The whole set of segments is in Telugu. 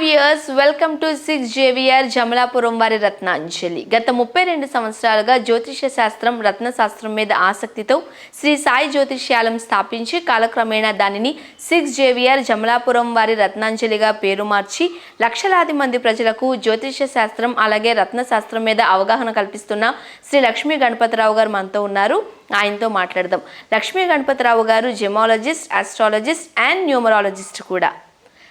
Viewers welcome to six JVR Jamalapuram వారి రత్నాంజలి. గత ముప్పై రెండు సంవత్సరాలుగా జ్యోతిష శాస్త్రం రత్న శాస్త్రం మీద ఆసక్తితో శ్రీ సాయి జ్యోతిష్యాలయం స్థాపించి కాలక్రమేణా దానిని సిక్స్ జేవిఆర్ జమలాపురం వారి రత్నాంజలిగా పేరు మార్చి లక్షలాది మంది ప్రజలకు జ్యోతిష శాస్త్రం అలాగే రత్న శాస్త్రం మీద అవగాహన కల్పిస్తున్న శ్రీ లక్ష్మీ గణపతిరావు గారు మనతో ఉన్నారు. ఆయనతో మాట్లాడదాం. లక్ష్మీ గణపతిరావు గారు జెమాలజిస్ట్ ఆస్ట్రాలజిస్ట్ అండ్ న్యూమరాలజిస్ట్ కూడా.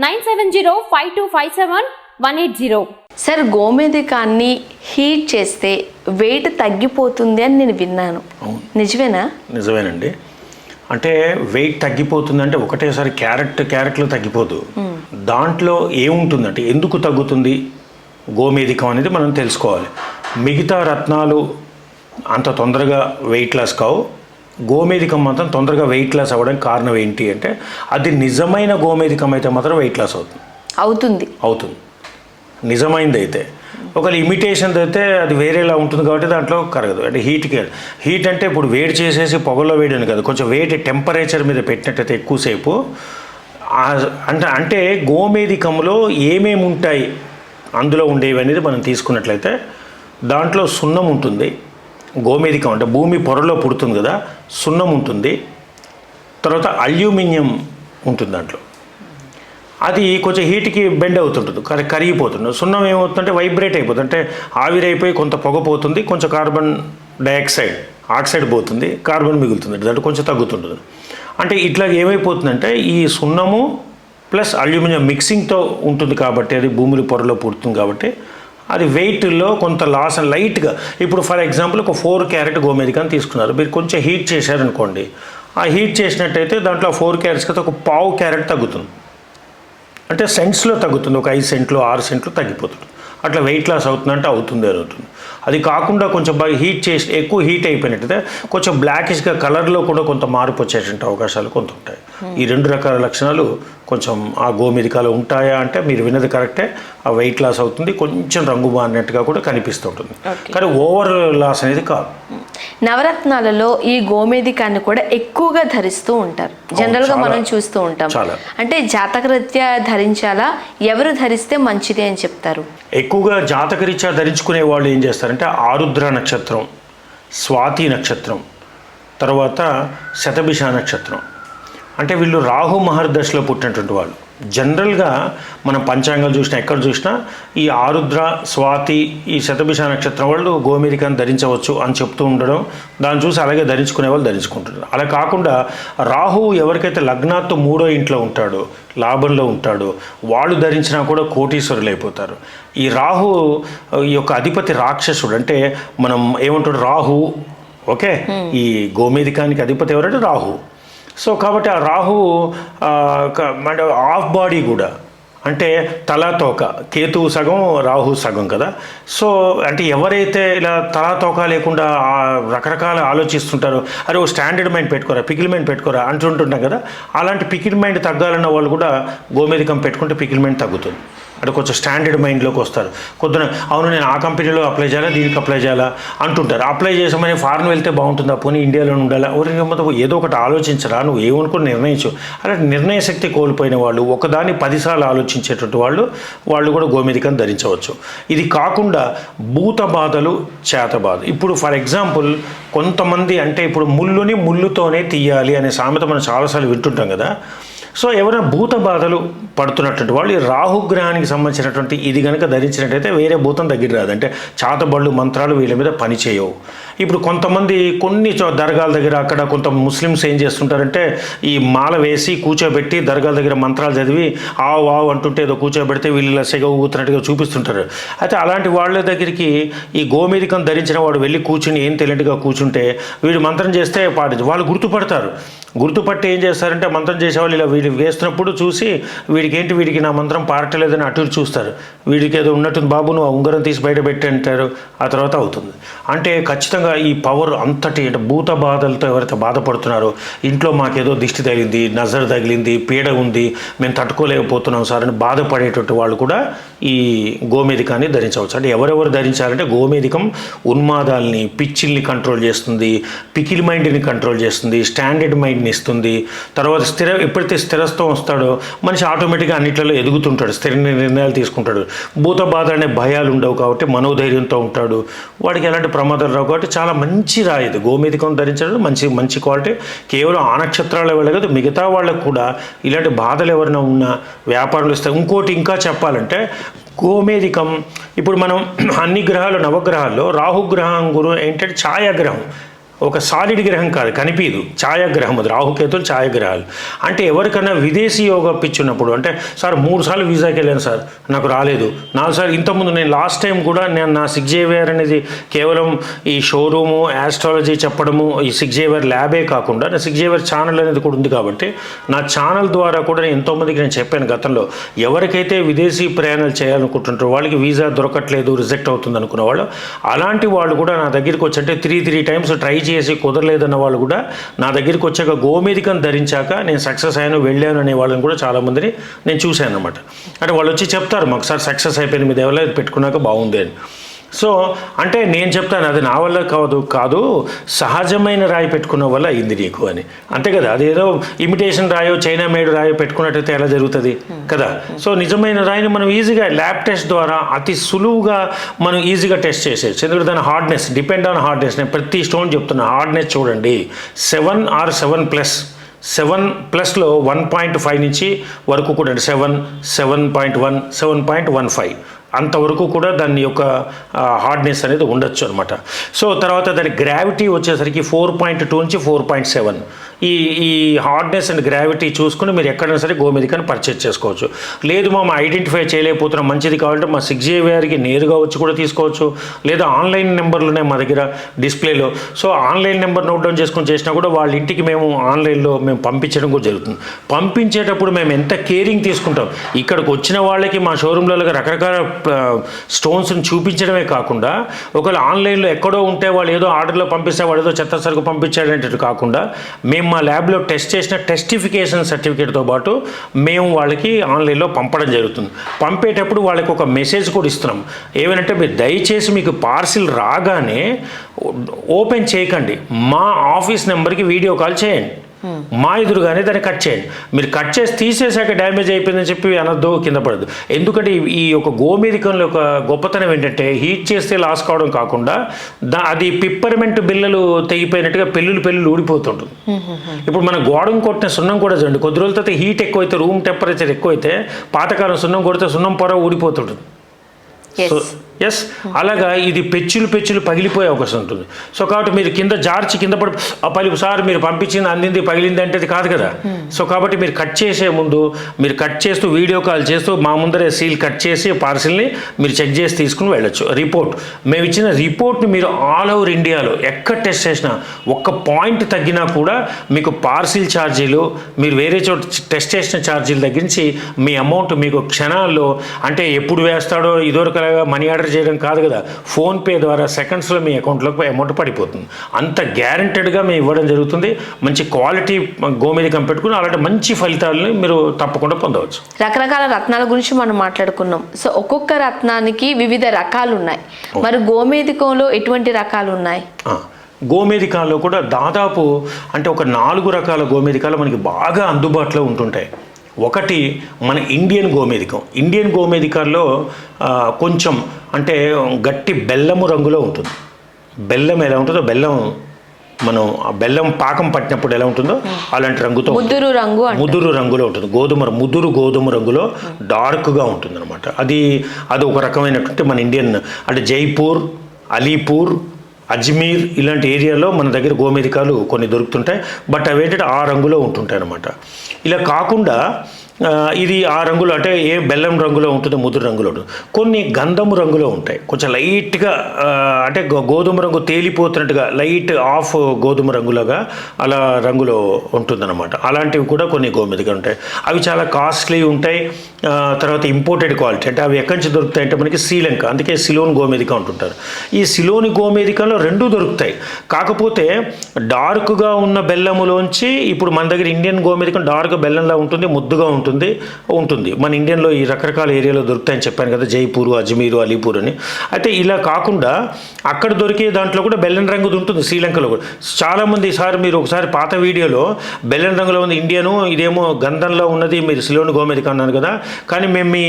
nine seven zero five two five seven one eight zero. Sir గోమేధికాన్ని heat చేస్తే వెయిట్ తగ్గిపోతుంది అని నేను విన్నాను. నిజమేనా? నిజమేనండి. అంటే వెయిట్ తగ్గిపోతుందంటే ఒకటేసారి క్యారెట్ క్యారెట్లో తగ్గిపోదు. దాంట్లో ఏముంటుందంటే ఎందుకు తగ్గుతుంది? గోమేధికం అనేది మనం తెలుసుకోవాలి. మిగతా రత్నాలు అంత తొందరగా వెయిట్ లాస్ కావు. గోమేధికం మాత్రం తొందరగా వెయిట్ లాస్ అవ్వడానికి కారణం ఏంటి అంటే అది నిజమైన గోమేధికం అయితే మాత్రం వెయిట్ లాస్ అవుతుంది. అవుతుంది. అవుతుంది. నిజమైంది అయితే ఒకవేళ ఇమిటేషన్ అయితే అది వేరేలా ఉంటుంది కాబట్టి దాంట్లో కరగదు. అంటే హీట్కి హీట్ అంటే ఇప్పుడు వేడి చేసేసి పొగలో వేడి అని కాదు. కొంచెం వేడి టెంపరేచర్ మీద పెట్టినట్టయితే ఎక్కువసేపు అంటే అంటే గోమేధికంలో ఏమేమి ఉంటాయి అందులో ఉండేవి అనేది మనం తీసుకున్నట్లయితే దాంట్లో సున్నం ఉంటుంది. గోమేధికం అంటే భూమి పొరలో పుడుతుంది కదా సున్నం ఉంటుంది. తర్వాత అల్యూమినియం ఉంటుంది దాంట్లో. అది కొంచెం హీట్కి బెండ్ అవుతుంటుంది కరి కరిగిపోతుంది. సున్నం ఏమవుతుందంటే వైబ్రేట్ అయిపోతుంది. అంటే ఆవిరైపోయి కొంత పొగ పోతుంది కొంచెం కార్బన్ డైఆక్సైడ్ ఆక్సైడ్ పోతుంది కార్బన్ మిగులుతుంది దాంట్లో కొంచెం తగ్గుతుంటుంది. అంటే ఇట్లా ఏమైపోతుందంటే ఈ సున్నము ప్లస్ అల్యూమినియం మిక్సింగ్తో ఉంటుంది కాబట్టి అది భూమిలో పొరలో పుడుతుంది కాబట్టి అది వెయిట్లో కొంత లాస్ అండ్ లైట్గా ఇప్పుడు ఫర్ ఎగ్జాంపుల్ ఒక ఫోర్ క్యారెట్ గోమేధికాన్ని తీసుకున్నారు. మీరు కొంచెం హీట్ చేశారనుకోండి ఆ హీట్ చేసినట్టయితే దాంట్లో ఫోర్ క్యారెట్స్కి అయితే ఒక పావు క్యారెట్ తగ్గుతుంది. అంటే సెంట్స్లో తగ్గుతుంది ఒక ఐదు సెంట్లు ఆరు సెంట్లు తగ్గిపోతుంది. అట్లా వెయిట్ లాస్ అవుతుందంటే అవుతుంది అవుతుంది అది కాకుండా కొంచెం బాగా హీట్ చేసి ఎక్కువ హీట్ అయిపోయినట్టయితే కొంచెం బ్లాకిష్గా కలర్లో కూడా కొంత మార్పు వచ్చేటువంటి అవకాశాలు కొంత ఉంటాయి. ఈ రెండు రకాల లక్షణాలు కొంచెం ఆ గోమెదికాలో ఉంటాయా అంటే మీరు విన్నది కరెక్టే ఆ వెయిట్ లాస్ అవుతుంది కొంచెం రంగు మారినట్టుగా కూడా కనిపిస్తుంటుంది. కానీ ఓవర్ లాస్ అనేది కాదు నవరత్నాలలో ఈ గోమేధికాన్ని కూడా ఎక్కువగా ధరిస్తూ ఉంటారు జనరల్గా చాలా. మనం చూస్తూ ఉంటాం చాలా. అంటే జాతకరీత్యా ధరించాలా ఎవరు ధరిస్తే మంచిది అని చెప్తారు ఎక్కువగా జాతకరీత్యా ధరించుకునే వాళ్ళు ఏం చేస్తారంటే ఆరుద్ర నక్షత్రం స్వాతి నక్షత్రం తర్వాత శతభిష నక్షత్రం అంటే వీళ్ళు రాహు మహర్దశలో పుట్టినటువంటి వాళ్ళు. జనరల్గా మనం పంచాంగాలు చూసినా ఎక్కడ చూసినా ఈ ఆరుద్ర స్వాతి ఈ శతభిష నక్షత్రం వాళ్ళు గోమేరికాన్ని ధరించవచ్చు అని చెప్తూ ఉండడం దాన్ని చూసి అలాగే ధరించుకునే వాళ్ళు ధరించుకుంటున్నారు. అలా కాకుండా రాహు ఎవరికైతే లగ్నాత్తు మూడో ఇంట్లో ఉంటాడో లాభంలో ఉంటాడో వాళ్ళు ధరించినా కూడా కోటీశ్వరులు అయిపోతారు. ఈ రాహు ఈ యొక్క అధిపతి రాక్షసుడు అంటే మనం ఏమంటాడు? రాహు ఓకే? ఈ గోమేధికానికి అధిపతి ఎవరంటే రాహు. సో కాబట్టి ఆ రాహు అంటే ఆఫ్ బాడీ కూడా అంటే తల తోక కేతువు సగం రాహు సగం కదా. సో అంటే ఎవరైతే ఇలా తలాతోక లేకుండా రకరకాల ఆలోచిస్తుంటారో అరే ఓ స్టాండర్డ్ మైండ్ పెట్టుకోరా పికిల్ మైండ్ పెట్టుకోరా అంటుంటుంటాం కదా. అలాంటి పికిల్ మైండ్ తగ్గాలన్న వాళ్ళు కూడా గోమేధికం పెట్టుకుంటే పికిల్ మైండ్ తగ్గుతుంది. అంటే కొంచెం స్టాండర్డ్ మైండ్లోకి వస్తారు. కొద్దిన అవును నేను ఆ కంపెనీలో అప్లై చేయాలా? దీనికి అప్లై చేయాలా? అంటుంటారు. అప్లై చేసామని ఫారెన్ వెళ్తే బాగుంటుందా? పోనీ ఇండియాలో ఉండాలా? ఊరి ఏదో ఒకటి ఆలోచించరా? నువ్వు ఏమనుకుని నిర్ణయించు. అలా నిర్ణయ శక్తి కోల్పోయిన వాళ్ళు ఒకదాన్ని పదిసార్లు ఆలోచించేటువంటి వాళ్ళు వాళ్ళు కూడా గోమేధికం ధరించవచ్చు. ఇది కాకుండా భూత బాధలు చేత బాధ. ఇప్పుడు ఫర్ ఎగ్జాంపుల్ కొంతమంది అంటే ఇప్పుడు ముళ్ళుని ముళ్ళుతోనే తీయాలి అనే సామెత మనం చాలాసార్లు వింటుంటాం కదా. సో ఎవరైనా భూత బాధలు పడుతున్నటువంటి వాళ్ళు ఈ రాహుగ్రహానికి సంబంధించినటువంటి ఇది కనుక ధరించినట్టయితే వేరే భూతం దగ్గర రాదు. అంటే చాతబళ్ళు మంత్రాలు వీళ్ళ మీద పని చేయవు ఇప్పుడు కొంతమంది కొన్ని దర్గాల దగ్గర అక్కడ కొంత ముస్లిమ్స్ ఏం చేస్తుంటారంటే ఈ మాల వేసి కూర్చోబెట్టి దర్గాల దగ్గర మంత్రాలు చదివి ఆవు ఆవు అంటుంటే ఏదో కూర్చోబెడితే వీళ్ళు ఇలా సెగ ఊగుతున్నట్టుగా చూపిస్తుంటారు. అయితే అలాంటి వాళ్ళ దగ్గరికి ఈ గోమేధికం ధరించిన వాడు వెళ్ళి కూర్చుని ఏం తెలియట్టుగా కూర్చుంటే వీడు మంత్రం చేస్తే పాటించు వాళ్ళు గుర్తుపడతారు. గుర్తుపట్టి ఏం చేస్తారంటే మంత్రం చేసేవాళ్ళు ఇలా వీడి వేస్తున్నప్పుడు చూసి వీడికి ఏంటి వీడికి నా మంత్రం పాడటలేదని అటు చూస్తారు. వీడికి ఏదో ఉన్నట్టుంది బాబు నువ్వు ఆ ఉంగరం తీసి బయట పెట్టి అంటారు. ఆ తర్వాత అవుతుంది. అంటే ఖచ్చితంగా ఈ పవర్ అంతటి భూత బాధలతో ఎవరైతే బాధపడుతున్నారో ఇంట్లో మాకేదో దిష్టి తగిలింది నజర్ తగిలింది పీడ ఉంది మేము తట్టుకోలేకపోతున్నాం సార్ అని బాధపడేటటువంటి వాళ్ళు కూడా ఈ గోమేధికాన్ని ధరించవచ్చు. అంటే ఎవరెవరు ధరించాలంటే గోమేధికం ఉన్మాదాల్ని పిచ్చిల్ని కంట్రోల్ చేస్తుంది పికిల్ మైండ్ని కంట్రోల్ చేస్తుంది స్టాండర్డ్ మైండ్ని ఇస్తుంది. తర్వాత స్థిర ఎప్పుడైతే స్థిరత్వం వస్తాడో మనిషి ఆటోమేటిక్గా అన్నిట్లలో ఎదుగుతుంటాడు స్థిర నిర్ణయాలు తీసుకుంటాడు. భూత బాధ అనే భయాలు ఉండవు కాబట్టి మనోధైర్యంతో ఉంటాడు. వాడికి ఎలాంటి ప్రమాదాలు రావు కాబట్టి చాలా మంచి రాయి గోమేధికం ధరించడం మంచి మంచి క్వాలిటీ కేవలం ఆ నక్షత్రాల కాదు మిగతా వాళ్ళకు కూడా ఇలాంటి బాధలు ఎవరైనా ఉన్నా వ్యాపారాలు ఇస్తే ఇంకోటి ఇంకా చెప్పాలంటే గోమేధికం. ఇప్పుడు మనం అన్ని గ్రహాలు నవగ్రహాల్లో రాహుగ్రహం గురు ఏంటంటే ఛాయాగ్రహం. ఒక సాలిడ్ గ్రహం కాదు కనిపించదు ఛాయాగ్రహం అది. రాహుకేతులు ఛాయాగ్రహాలు. అంటే ఎవరికైనా విదేశీ యోగా పిచ్చినప్పుడు అంటే సార్ మూడు సార్లు వీసాకి వెళ్ళాను సార్ నాకు రాలేదు. నాలుగు సార్లు ఇంతకుముందు నేను లాస్ట్ టైం కూడా నేను నా సిగ్జేవియర్ అనేది కేవలం ఈ షోరూము ఆస్ట్రాలజీ చెప్పడము ఈ సిగ్జేవియర్ ల్యాబే కాకుండా నా సిగ్జేవియర్ ఛానల్ అనేది కూడా ఉంది కాబట్టి నా ఛానల్ ద్వారా కూడా నేను ఎంతోమందికి నేను చెప్పాను గతంలో ఎవరికైతే విదేశీ ప్రయాణాలు చేయాలనుకుంటుంటారో వాళ్ళకి వీసా దొరకట్లేదు రిజెక్ట్ అవుతుంది అనుకున్న వాళ్ళు అలాంటి వాళ్ళు కూడా నా దగ్గరికి వచ్చి అంటే త్రీ త్రీ టైమ్స్ ట్రై చేసి కుదరలేదన్న వాళ్ళు కూడా నా దగ్గరికి వచ్చాక గోమేధికం ధరించాక నేను సక్సెస్ అయ్యాను వెళ్ళాను అనే వాళ్ళని కూడా చాలామందిని నేను చూశాను అనమాట అంటే వాళ్ళు వచ్చి చెప్తారు మాకు సార్ సక్సెస్ అయిపోయింది మీద ఎవరో పెట్టుకున్నాక బాగుంది అని. సో అంటే నేను చెప్తాను అది నా వల్ల కాదు కాదు సహజమైన రాయి పెట్టుకున్న వల్ల అయింది నీకు అని. అంతే కదా అదేదో ఇమిటేషన్ రాయో చైనా మేడ్ రాయో పెట్టుకున్నట్టయితే ఎలా జరుగుతుంది? కదా? సో నిజమైన రాయిని మనం ఈజీగా ల్యాబ్ టెస్ట్ ద్వారా అతి సులువుగా మనం ఈజీగా టెస్ట్ చేసేయచ్చు. ఎందుకంటే దాని హార్డ్నెస్ డిపెండ్ ఆన్ హార్డ్నెస్ నేను ప్రతి స్టోన్ చెప్తున్నా హార్డ్నెస్ చూడండి. Seven or seven plus seven ప్లస్లో వన్ పాయింట్ ఫైవ్ నుంచి వరకు కూడా seven seven point one seven point one five అంతవరకు కూడా దాని యొక్క హార్డ్నెస్ అనేది ఉండొచ్చు అనమాట సో తర్వాత దాని గ్రావిటీ వచ్చేసరికి ఫోర్ పాయింట్ టూ నుంచి ఫోర్ పాయింట్ సెవెన్ ఈ ఈ హార్డ్నెస్ అండ్ గ్రావిటీ చూసుకుని మీరు ఎక్కడైనా సరే గోమెదికని పర్చేజ్ చేసుకోవచ్చు. లేదు మా ఐడెంటిఫై చేయలేకపోతున్నాం మంచిది కావాలంటే మా సిక్స్ జేవిఆర్కి నేరుగా వచ్చి కూడా తీసుకోవచ్చు. లేదా ఆన్లైన్ నెంబర్లు ఉన్నాయి మా దగ్గర డిస్ప్లేలో so online number note down చేసుకొని చేసినా కూడా వాళ్ళ ఇంటికి మేము ఆన్లైన్లో మేము పంపించడం కూడా జరుగుతుంది. పంపించేటప్పుడు మేము ఎంత కేరింగ్ తీసుకుంటాం? ఇక్కడికి వచ్చిన వాళ్ళకి మా షోరూంలలో రకరకాల స్టోన్స్ని చూపించడమే కాకుండా ఒకవేళ ఆన్లైన్లో ఎక్కడో ఉంటే వాళ్ళు ఏదో ఆర్డర్లో పంపిస్తే వాడు ఏదో చెత్త సరుకు పంపించాడనేటట్టు కాకుండా మేము మా ల్యాబ్లో టెస్ట్ చేసిన టెస్టిఫికేషన్ సర్టిఫికేట్తో పాటు మేము వాళ్ళకి ఆన్లైన్లో పంపడం జరుగుతుంది. పంపేటప్పుడు వాళ్ళకి ఒక మెసేజ్ కూడా ఇస్తున్నాం. ఏమనంటే మీరు దయచేసి మీకు పార్సిల్ రాగానే ఓపెన్ చేయకండి. మా ఆఫీస్ నెంబర్కి వీడియో కాల్ చేయండి. మా ఎదురుగానే దాన్ని కట్ చేయండి. మీరు కట్ చేసి తీసేసాక డ్యామేజ్ అయిపోయిందని చెప్పి అనొద్దు కింద పడదు ఎందుకంటే ఈ- యొక్క గోమేధికంలో యొక్క గొప్పతనం ఏంటంటే హీట్ చేస్తే లాస్ కావడం కాకుండా దా అది పిప్పర్మెంట్ బిల్లలు తెగిపోయినట్టుగా పెళ్ళులు పెళ్ళులు ఊడిపోతుంటుంది. ఇప్పుడు మన గోడం కొట్టిన సున్నం కూడా చూడండి. కొద్ది రోజుల తర్వాత హీట్ ఎక్కువైతే రూమ్ టెంపరేచర్ ఎక్కువైతే పాతకాలం సున్నం కొడితే సున్నం పొర ఊడిపోతుంటుంది. సో ఎస్ అలాగా ఇది పెచ్చులు పెచ్చులు పగిలిపోయే అవకాశం ఉంటుంది. సో కాబట్టి మీరు కింద జార్చి కింద పడి ఆ సార్ మీరు పంపించింది అందింది పగిలింది అంటే అది కాదు కదా. సో కాబట్టి మీరు కట్ చేసే ముందు మీరు కట్ చేస్తూ వీడియో కాల్ చేస్తూ మా ముందరే సీల్ కట్ చేసి పార్సిల్ని మీరు చెక్ చేసి తీసుకుని వెళ్ళొచ్చు. రిపోర్ట్ మేము ఇచ్చిన రిపోర్ట్ని మీరు ఆల్ ఓవర్ ఇండియాలో ఎక్కడ టెస్ట్ చేసినా ఒక్క పాయింట్ తగ్గినా కూడా మీకు పార్సిల్ ఛార్జీలు మీరు వేరే చోట టెస్ట్ చేసిన ఛార్జీల దగ్గర నుంచి మీ అమౌంట్ మీకు క్షణాల్లో అంటే ఎప్పుడు వేస్తాడో ఇదివరకులాగా మనీ ఆర్డర్ చేయడం కాదు కదా. ఫోన్పే ద్వారా సెకండ్స్లో మీ అకౌంట్లోకి అమౌంట్ పడిపోతుంది. అంత గ్యారంటెడ్గా మేము ఇవ్వడం జరుగుతుంది. మంచి క్వాలిటీ గోమేధికం పెట్టుకుని అలాంటి మంచి ఫలితాలని మీరు తప్పకుండా పొందవచ్చు. రకరకాల రత్నాల గురించి మనం మాట్లాడుకున్నాం. సో ఒక్కొక్క రత్నానికి వివిధ రకాలు ఉన్నాయి మరి గోమేధికంలో ఎటువంటి రకాలు ఉన్నాయి ఆ, గోమేధికాల్లో కూడా దాదాపు అంటే ఒక నాలుగు రకాల గోమేధికాలు మనకి బాగా అందుబాటులో ఉంటుంటాయి. ఒకటి మన ఇండియన్ గోమేధికం ఇండియన్ గోమేధికాల్లో కొంచెం అంటే గట్టి బెల్లము రంగులో ఉంటుంది బెల్లం ఎలా ఉంటుందో బెల్లం మనం ఆ బెల్లం పాకం పట్టినప్పుడు ఎలా ఉంటుందో అలాంటి రంగుతో. ముద్దురు రంగు. ముదురు రంగులో ఉంటుంది గోధుమ ముదురు గోధుమ రంగులో డార్క్గా ఉంటుంది అనమాట అది అది ఒక రకమైనటువంటి మన ఇండియన్ అంటే జైపూర్ అలీపూర్ అజ్మీర్ ఇలాంటి ఏరియాలో మన దగ్గర గోమేధికాలు కొన్ని దొరుకుతుంటాయి బట్ అవి ఏంటంటే ఆ రంగులో ఉంటుంటాయి అనమాట ఇలా కాకుండా ఇది ఆ రంగులో అంటే ఏ బెల్లం రంగులో ఉంటుంది ముదురు రంగులో ఉంటుంది కొన్ని గంధము రంగులో ఉంటాయి. కొంచెం లైట్గా అంటే గోధుమ రంగు తేలిపోతున్నట్టుగా లైట్ ఆఫ్ గోధుమ రంగులాగా అలా రంగులో ఉంటుందన్నమాట. అలాంటివి కూడా కొన్ని గోమెదిగా ఉంటాయి. అవి చాలా కాస్ట్లీ ఉంటాయి. తర్వాత ఇంపోర్టెడ్ క్వాలిటీ అంటే అవి ఎక్కడి నుంచి దొరుకుతాయి అంటే మనకి శ్రీలంక అందుకే సిలోన్ గోమేదిక అంటుంటారు ఈ సిలోని గోమేదికలో రెండు దొరుకుతాయి. కాకపోతే డార్క్గా ఉన్న బెల్లములోంచి ఇప్పుడు మన దగ్గర ఇండియన్ గోమేదికం డార్క్ బెల్లంలా ఉంటుంది ముద్దుగా ఉంటుంది. ఉంటుంది మన ఇండియన్లో ఈ రకరకాల ఏరియాలో దొరుకుతాయని చెప్పాను కదా జైపూర్ అజ్మీరు అలీపూర్ అని. అయితే ఇలా కాకుండా అక్కడ దొరికే దాంట్లో కూడా బెల్లం రంగుది ఉంటుంది శ్రీలంకలో కూడా. చాలామంది సార్ మీరు ఒకసారి పాత వీడియోలో బెల్లం రంగులో ఉంది ఇండియను ఇదేమో గంధంలో ఉన్నది మీరు సిలోని గోమేదిక కన్నాను కదా. కానీ మేము మీ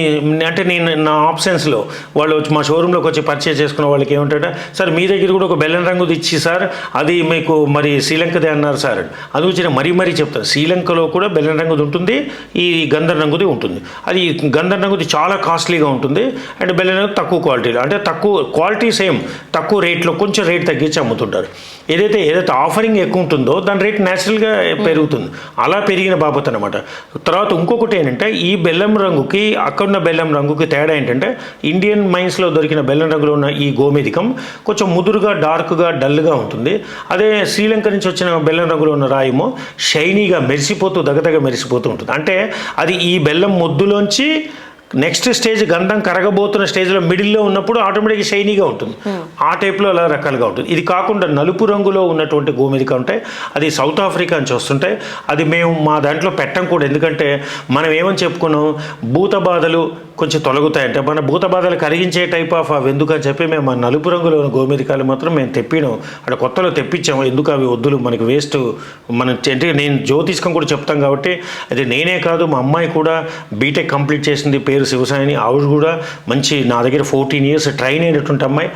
అంటే నేను నా ఆప్షన్స్లో వాళ్ళు వచ్చి మా షోరూంలోకి వచ్చి పర్చేజ్ చేసుకున్న వాళ్ళకి ఏమంటారంటే సార్ మీ దగ్గర కూడా ఒక బెల్లం రంగుది ఇచ్చి సార్ అది మీకు మరి శ్రీలంకదే అన్నారు సార్ అది వచ్చి మరీ మరీ చెప్తాను శ్రీలంకలో కూడా బెల్లం రంగుది ఉంటుంది ఈ గంధం రంగుది ఉంటుంది. అది గంధం రంగుది చాలా కాస్ట్లీగా ఉంటుంది అండ్ బెల్లం రంగు తక్కువ క్వాలిటీలో. అంటే తక్కువ క్వాలిటీ సేమ్ తక్కువ రేట్లో కొంచెం రేట్ తగ్గించి అమ్ముతుంటారు. ఏదైతే ఏదైతే ఆఫరింగ్ ఎక్కువ ఉంటుందో దాని రేట్ న్యాచురల్గా పెరుగుతుంది. అలా పెరిగిన బాబత్ అనమాట తర్వాత ఇంకొకటి ఏంటంటే ఈ బెల్లం రంగుకి అక్కడున్న బెల్లం రంగుకి తేడా ఏంటంటే ఇండియన్ మైన్స్లో దొరికిన బెల్లం రంగులో ఉన్న ఈ గోమేధికం కొంచెం ముదురుగా డార్క్గా డల్గా ఉంటుంది. అదే శ్రీలంక నుంచి వచ్చిన బెల్లం రంగులో ఉన్న రాయము షైనీగా మెరిసిపోతూ దగదగ మెరిసిపోతూ ఉంటుంది. అంటే అది ఈ బెల్లం ముద్దులోంచి నెక్స్ట్ స్టేజ్ గంధం కరగబోతున్న స్టేజ్లో మిడిల్లో ఉన్నప్పుడు ఆటోమేటిక్గా షైనీగా ఉంటుంది. ఆ టైప్లో అలా రకాలుగా ఉంటుంది. ఇది కాకుండా నలుపు రంగులో ఉన్నటువంటి గోమెదిక ఉంటాయి. అది సౌత్ ఆఫ్రికా నుంచి వస్తుంటాయి. అది మేము మా దాంట్లో పెట్టం కూడా. ఎందుకంటే మనం ఏమని చెప్పుకున్నాం? భూత బాధలు కొంచెం తొలగుతాయంటే మన భూత బాధలు కరిగించే టైప్ ఆఫ్ అవి ఎందుకు అని చెప్పి మేము నలుపు రంగులో ఉన్న మాత్రం మేము తెప్పినాం. అక్కడ కొత్తలో తెప్పించాము. ఎందుకు అవి వద్దులు? మనకి వేస్ట్ మన అంటే నేను జ్యోతిష్కం కూడా చెప్తాం కాబట్టి అది నేనే కాదు మా అమ్మాయి కూడా బీటెక్ కంప్లీట్ చేసింది పేరు శివసాయిని. ఆవిడ కూడా మంచి నా దగ్గర ఫోర్టీన్ ఇయర్స్ ట్రైన్ అయినటువంటి అమ్మాయి.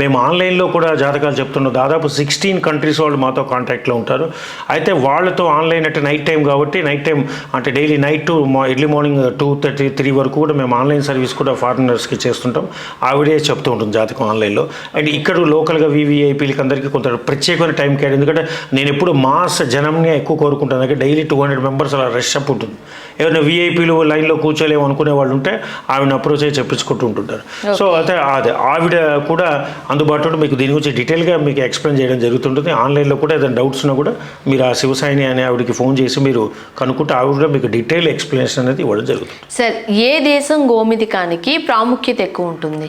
మేము ఆన్లైన్లో కూడా జాతకాలు చెప్తున్నాం. దాదాపు సిక్స్టీన్ కంట్రీస్ వాళ్ళు మాతో కాంటాక్ట్లో ఉంటారు. అయితే వాళ్ళతో ఆన్లైన్ అంటే నైట్ టైం కాబట్టి నైట్ టైం అంటే daily night to early morning two thirty three వరకు కూడా మేము ఆన్లైన్ సర్వీస్ కూడా ఫారినర్స్కి చేస్తుంటాం. ఆవిడే చెప్తూ ఉంటుంది జాతకం ఆన్లైన్లో. అండ్ ఇక్కడ లోకల్గా వివిఐపీలకి అందరికీ కొంత ప్రత్యేకమైన టైం కేర్ ఎందుకంటే నేను ఎప్పుడు మాస్ జనంని ఎక్కువ కోరుకుంటాను. అందుకే డైలీ టూ హండ్రెడ్ మెంబర్స్ అలా రష్ అప్ ఉంటుంది. ఏమైనా విఐపీలు లైన్లో కూర్చోలేము అనుకునే వాళ్ళు ఉంటే ఆవిడని అప్రోచ్ అయ్యి చెప్పించుకుంటూ ఉంటుంటారు. సో అయితే అదే ఆవిడ కూడా అందుబాటులో మీకు దీని గురించి డీటెయిల్గా మీకు ఎక్స్ప్లెయిన్ చేయడం జరుగుతుంటుంది. ఆన్లైన్లో కూడా ఏదైనా డౌట్స్ ఉన్నా కూడా మీరు ఆ శివసాయిని అనే ఆవిడకి ఫోన్ చేసి మీరు కనుక్కుంటే ఆవిడ కూడా మీకు డీటెయిల్ ఎక్స్ప్లెనేషన్ అనేది ఇవ్వడం జరుగుతుంది. సార్ ఏ దేశం గోమిదికానికి ప్రాముఖ్యత ఎక్కువ ఉంటుంది?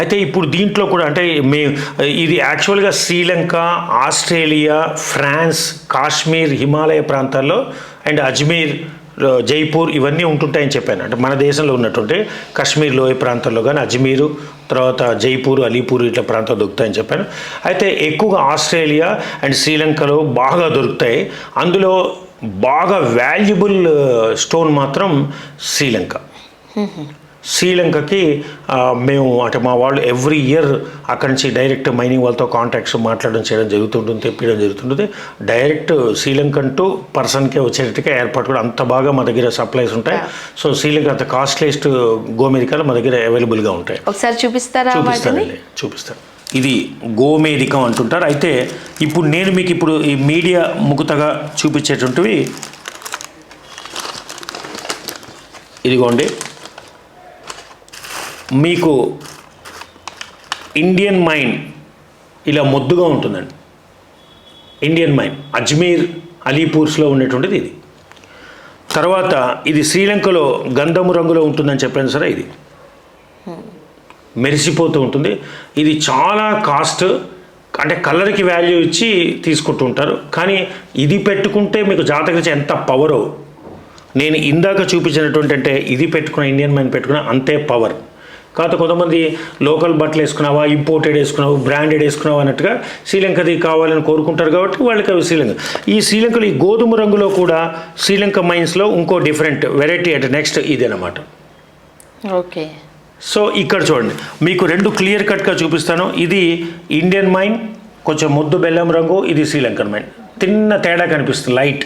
అయితే ఇప్పుడు దీంట్లో కూడా అంటే మే ఇది యాక్చువల్గా శ్రీలంక ఆస్ట్రేలియా ఫ్రాన్స్ కాశ్మీర్ హిమాలయ ప్రాంతాల్లో అండ్ అజ్మీర్ జైపూర్ ఇవన్నీ ఉంటుంటాయని చెప్పాను. అంటే మన దేశంలో ఉన్నటువంటి కాశ్మీర్ లోయ ప్రాంతాల్లో కానీ అజ్మీరు తర్వాత జైపూర్ అలీపూర్ ఇట్లా ప్రాంతాలు దొరుకుతాయని చెప్పాను అయితే ఎక్కువగా ఆస్ట్రేలియా అండ్ శ్రీలంకలో బాగా దొరుకుతాయి. అందులో బాగా వాల్యుబుల్ స్టోన్ మాత్రం శ్రీలంక. శ్రీలంకకి మేము అంటే మా వాళ్ళు ఎవ్రీ ఇయర్ అక్కడి నుంచి డైరెక్ట్ మైనింగ్ వాళ్ళతో కాంటాక్ట్స్ మాట్లాడడం చేయడం జరుగుతుంటుంది తెప్పించడం జరుగుతుంటుంది. డైరెక్ట్ శ్రీలంకన్ టు పర్సన్కే వచ్చేటట్టుగా ఏర్పాటు కూడా అంత బాగా మా దగ్గర సప్లైస్ ఉంటాయి. సో శ్రీలంక అంత కాస్ట్లీస్ట్ గోమెదికాలు మా దగ్గర అవైలబుల్గా ఉంటాయి. ఒకసారి చూపిస్తారా వాటిని? చూపిస్తానండి చూపిస్తాను. ఇది గోమేధికం అంటుంటారు. అయితే ఇప్పుడు నేను మీకు ఇప్పుడు ఈ మీడియా ముకుతగా చూపించేటువంటివి. ఇదిగోండి. మీకు ఇండియన్ మైన్ ఇలా మొద్దుగా ఉంటుందండి. ఇండియన్ మైన్ అజ్మీర్ అలీపూర్స్లో ఉండేటువంటిది ఇది. తర్వాత ఇది శ్రీలంకలో గంధము రంగులో ఉంటుందని చెప్పాను సరే ఇది. మెరిసిపోతూ ఉంటుంది. ఇది చాలా కాస్ట్ అంటే కలర్కి వాల్యూ ఇచ్చి తీసుకుంటూ ఉంటారు. కానీ ఇది పెట్టుకుంటే మీకు జాతక ఎంత పవరో నేను ఇందాక చూపించినటువంటి అంటే ఇది పెట్టుకున్న ఇండియన్ మైన్ పెట్టుకున్న అంతే పవర్ కాకపోతే కొంతమంది లోకల్ బట్టలు వేసుకున్నావా ఇంపోర్టెడ్ వేసుకున్నావు బ్రాండెడ్ వేసుకున్నావా అన్నట్టుగా శ్రీలంకది కావాలని కోరుకుంటారు కాబట్టి వాళ్ళకి అవి శ్రీలంక. ఈ శ్రీలంకలో ఈ గోధుమ రంగులో కూడా శ్రీలంక మైన్స్లో ఇంకో డిఫరెంట్ వెరైటీ అంటే నెక్స్ట్ ఇదనమాట. ఓకే. సో ఇక్కడ చూడండి. మీకు రెండు క్లియర్ కట్గా చూపిస్తాను. ఇది ఇండియన్ మైన్ కొంచెం ముద్దు బెల్లం రంగు ఇది శ్రీలంకన్ మైన్ తిన్న తేడా కనిపిస్తుంది లైట్.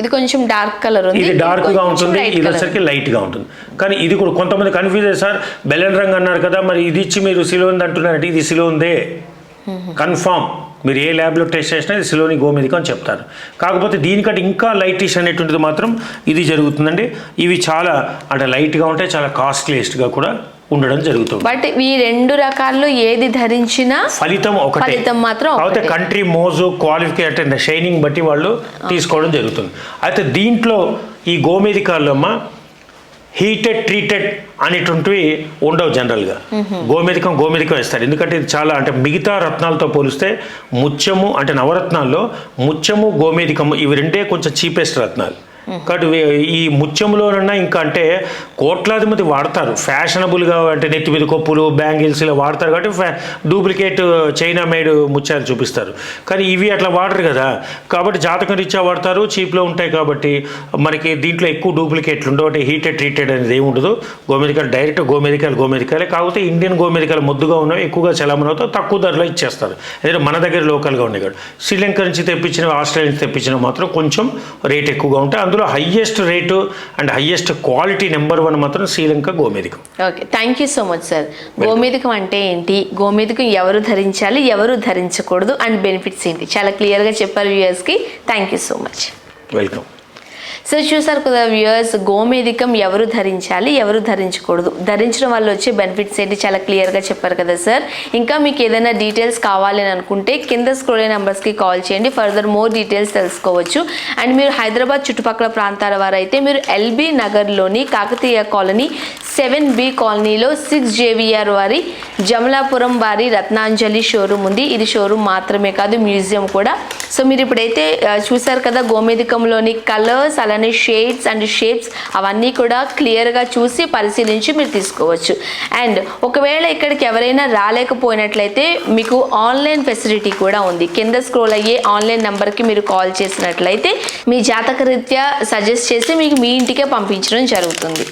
ఇది కొంచెం డార్క్ కలర్ ఇది డార్క్గా ఉంటుంది ఇది. వచ్చరికి లైట్గా ఉంటుంది. కానీ ఇది కూడా కొంతమంది కన్ఫ్యూజ్ అయ్యారు సార్ బెల్లం రంగు అన్నారు కదా మరి ఇది ఇచ్చి మీరు సిలోంది అంటున్నారంటే ఇది సిలోందే కన్ఫామ్ మీరు ఏ ల్యాబ్లో టెస్ట్ చేసినా ఇది సిలోని గోమెదికం అని చెప్తారు. కాకపోతే దీనికంటే ఇంకా లైటిష్ అనేటువంటిది మాత్రం ఇది జరుగుతుందండి. ఇవి చాలా అంటే లైట్గా ఉంటాయి చాలా కాస్ట్లీయెస్ట్గా కూడా ఉండడం జరుగుతుంది. బట్ ఈ రెండు రకాల్లో ఏది ధరించినా ఫలితం ఒకటే. ఫలితం మాత్రం ఒకటే. కంట్రీ మోజు క్వాలిఫికేట్ షైనింగ్ బట్టి వాళ్ళు తీసుకోవడం జరుగుతుంది. అయితే దీంట్లో ఈ గోమేదికాల్లో అమ్మ హీటెడ్ ట్రీటెడ్ అనేటువంటివి ఉండవు జనరల్గా. గోమేదికం గోమేదికం వేస్తారు. ఎందుకంటే ఇది చాలా అంటే మిగతా రత్నాలతో పోలిస్తే ముత్యము అంటే నవరత్నాల్లో ముత్యము గోమేదికము ఇవి రెండే కొంచెం చీపెస్ట్ రత్నాలు. కాబట్టి ఈ ముత్యంలోనన్నా ఇంకా అంటే కోట్లాది మంది వాడతారు ఫ్యాషనబుల్గా అంటే నెత్తి మీద కొప్పులు బ్యాంగిల్స్ ఇలా వాడతారు కాబట్టి ఫ్యా- డూప్లికేట్ చైనా మేడ్ ముత్యాలు చూపిస్తారు. కానీ ఇవి అట్లా వాడరు కదా. కాబట్టి జాతకం రీత్యా వాడతారు చీప్లో ఉంటాయి కాబట్టి మనకి దీంట్లో ఎక్కువ డూప్లికేట్లు ఉండవు. అంటే హీటెడ్ ట్రీటెడ్ అనేది ఏమి ఉండదు. గోమెదికలు డైరెక్ట్ గోమెదికలు గోమెదికలే. కాకపోతే ఇండియన్ గోమెదికలు ముద్దుగా ఉన్నవి ఎక్కువగా చలామణి అవుతాయి తక్కువ ధరలో ఇచ్చేస్తారు. ఎందుకంటే మన దగ్గర లోకల్గా ఉన్నాయి కాబట్టి శ్రీలంక నుంచి తెప్పించిన ఆస్ట్రేలియా నుంచి తెప్పించిన మాత్రం కొంచెం రేట్ ఎక్కువగా ఉంటాయి. అందులో highest rate and highest quality number one మాత్రం Sri Lanka గోమేదికం. Okay thank you so much sir గోమేధికం అంటే ఏంటి? గోమేధికం ఎవరు ధరించాలి ఎవరు ధరించకూడదు అండ్ బెనిఫిట్స్ ఏంటి? చాలా క్లియర్గా చెప్పారు వ్యూయర్స్కి thank you so much welcome so చూసారు కదా వ్యూయర్స్ గోమేధికం ఎవరు ధరించాలి ఎవరు ధరించకూడదు. ధరించడం వల్ల వచ్చే బెనిఫిట్స్ ఏంటి? చాలా క్లియర్గా చెప్పారు కదా సార్ ఇంకా మీకు ఏదైనా డీటెయిల్స్ కావాలి అని అనుకుంటే కింద స్క్రోల్ నెంబర్స్కి కాల్ చేయండి. ఫర్దర్ మోర్ డీటెయిల్స్ తెలుసుకోవచ్చు. అండ్ మీరు హైదరాబాద్ చుట్టుపక్కల ప్రాంతాల వారు అయితే మీరు ఎల్బీ నగర్లోని కాకతీయ కాలనీ సెవెన్ బి కాలనీలో సిక్స్ జేవిఆర్ వారి జమలాపురం వారి రత్నాంజలి షోరూమ్ ఉంది. ఇది షోరూమ్ మాత్రమే కాదు మ్యూజియం కూడా. సో మీరు ఇప్పుడైతే చూసారు కదా గోమేధికంలోని కలర్స్ అలానే షేడ్స్ అండ్ షేప్స్ అవన్నీ కూడా క్లియర్గా చూసి పరిశీలించి మీరు తీసుకోవచ్చు. అండ్ ఒకవేళ ఇక్కడికి ఎవరైనా రాలేకపోయినట్లయితే మీకు ఆన్లైన్ ఫెసిలిటీ కూడా ఉంది. కింద స్క్రోల్ అయ్యే ఆన్లైన్ నెంబర్కి మీరు కాల్ చేసినట్లయితే మీ జాతకరీత్యా సజెస్ట్ చేసి మీకు మీ ఇంటికే పంపించడం జరుగుతుంది.